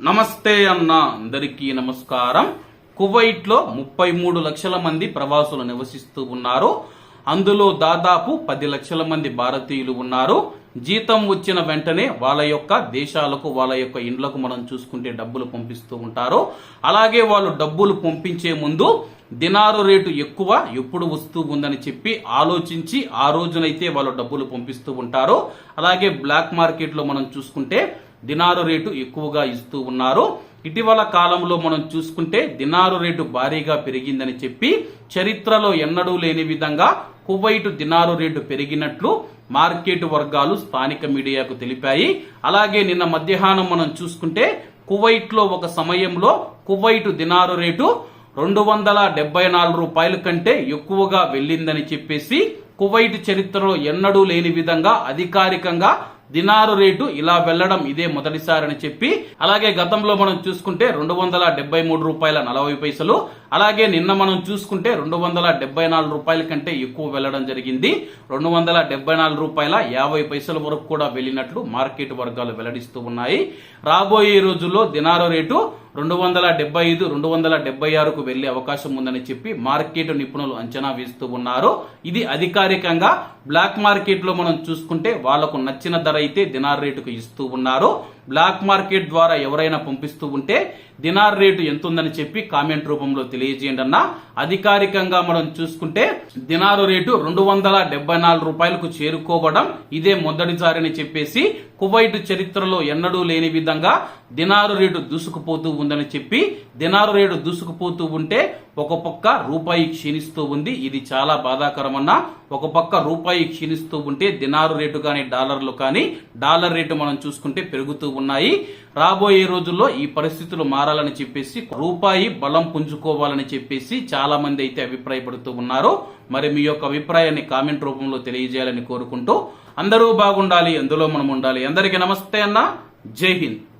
నమస్తే అన్న అందరికీ నమస్కారం. కువైట్లో ముప్పై మూడు లక్షల మంది ప్రవాసులు నివసిస్తూ ఉన్నారు. అందులో దాదాపు పది లక్షల మంది భారతీయులు ఉన్నారు. జీతం వచ్చిన వెంటనే వాళ్ళ యొక్క దేశాలకు వాళ్ళ యొక్క ఇండ్లకు మనం చూసుకుంటే డబ్బులు పంపిస్తూ ఉంటారు. అలాగే వాళ్ళు డబ్బులు పంపించే ముందు దినారు రేటు ఎక్కువ ఎప్పుడు వస్తూ ఉందని చెప్పి ఆలోచించి ఆ రోజునైతే వాళ్ళు డబ్బులు పంపిస్తూ ఉంటారు. అలాగే బ్లాక్ మార్కెట్లో మనం చూసుకుంటే దినారు రేటు ఎక్కువగా ఇస్తూ ఉన్నారు. ఇటీవల కాలంలో మనం చూసుకుంటే దినారు రేటు భారీగా పెరిగిందని చెప్పి చరిత్రలో ఎన్నడూ లేని విధంగా కువైట్ దినారు రేటు పెరిగినట్లు మార్కెట్ వర్గాలు స్థానిక మీడియాకు తెలిపాయి. అలాగే నిన్న మధ్యాహ్నం మనం చూసుకుంటే కువైట్లో ఒక సమయంలో కువైట్ దినారు రేటు రెండు వందల డెబ్బై నాలుగు రూపాయల కంటే ఎక్కువగా వెళ్ళిందని చెప్పేసి కువైట్ చరిత్రలో ఎన్నడూ లేని విధంగా అధికారికంగా దినారు రేటు ఇలా వెళ్ళడం ఇదే మొదటిసారని చెప్పి అలాగే గతంలో మనం చూసుకుంటే రెండు వందల డెబ్బై మూడు రూపాయల నలభై పైసలు అలాగే నిన్న మనం చూసుకుంటే రెండు వందల డెబ్బై నాలుగు రూపాయల కంటే ఎక్కువ వెళ్ళడం జరిగింది. రెండు వందల డెబ్బై నాలుగు రూపాయల యాభై పైసల వరకు కూడా వెళ్ళినట్లు మార్కెట్ వర్గాలు వెల్లడిస్తూ ఉన్నాయి. రాబోయే రోజుల్లో దినారు రేటు రెండు వందల డెబ్బై ఐదు రెండు వందల డెబ్బై ఆరుకు వెళ్ళే అవకాశం ఉందని చెప్పి మార్కెట్ నిపుణులు అంచనా వేస్తూ ఉన్నారు. ఇది అధికారికంగా బ్లాక్ మార్కెట్లో మనం చూసుకుంటే వాళ్ళకు నచ్చిన ధర అయితే దినార్ రేటుకు ఇస్తూ ఉన్నారు. బ్లాక్ మార్కెట్ ద్వారా ఎవరైనా పంపిస్తూ ఉంటే దినార్ రేటు ఎంత ఉందని చెప్పి కామెంట్ రూపంలో తెలియజేయండి అన్న. అధికారికంగా మనం చూసుకుంటే దినారు రేటు రెండు వందల డెబ్బై నాలుగు రూపాయలకు చేరుకోవడం ఇదే మొదటిసారని చెప్పేసి కువైట్ చరిత్రలో ఎన్నడూ లేని విధంగా దినారు రేటు దూసుకుపోతూ ఉందని చెప్పి దినారు రేటు దూసుకుపోతూ ఉంటే ఒక పక్క రూపాయి క్షీణిస్తూ ఉంది. ఇది చాలా బాధాకరమన్న. ఒక పక్క రూపాయి క్షీణిస్తూ ఉంటే దినారు రేటు కానీ డాలర్లు కానీ డాలర్ రేటు మనం చూసుకుంటే పెరుగుతూ ఉన్నాయి. రాబోయే రోజుల్లో ఈ పరిస్థితులు మారాలని చెప్పేసి రూపాయి బలం పుంజుకోవాలని చెప్పేసి చాలా మంది అయితే అభిప్రాయపడుతూ ఉన్నారు. మరి మీ యొక్క అభిప్రాయాన్ని కామెంట్ రూపంలో తెలియజేయాలని కోరుకుంటూ అందరూ బాగుండాలి అందులో మనం ఉండాలి. అందరికీ నమస్తే అన్న. జై హింద్.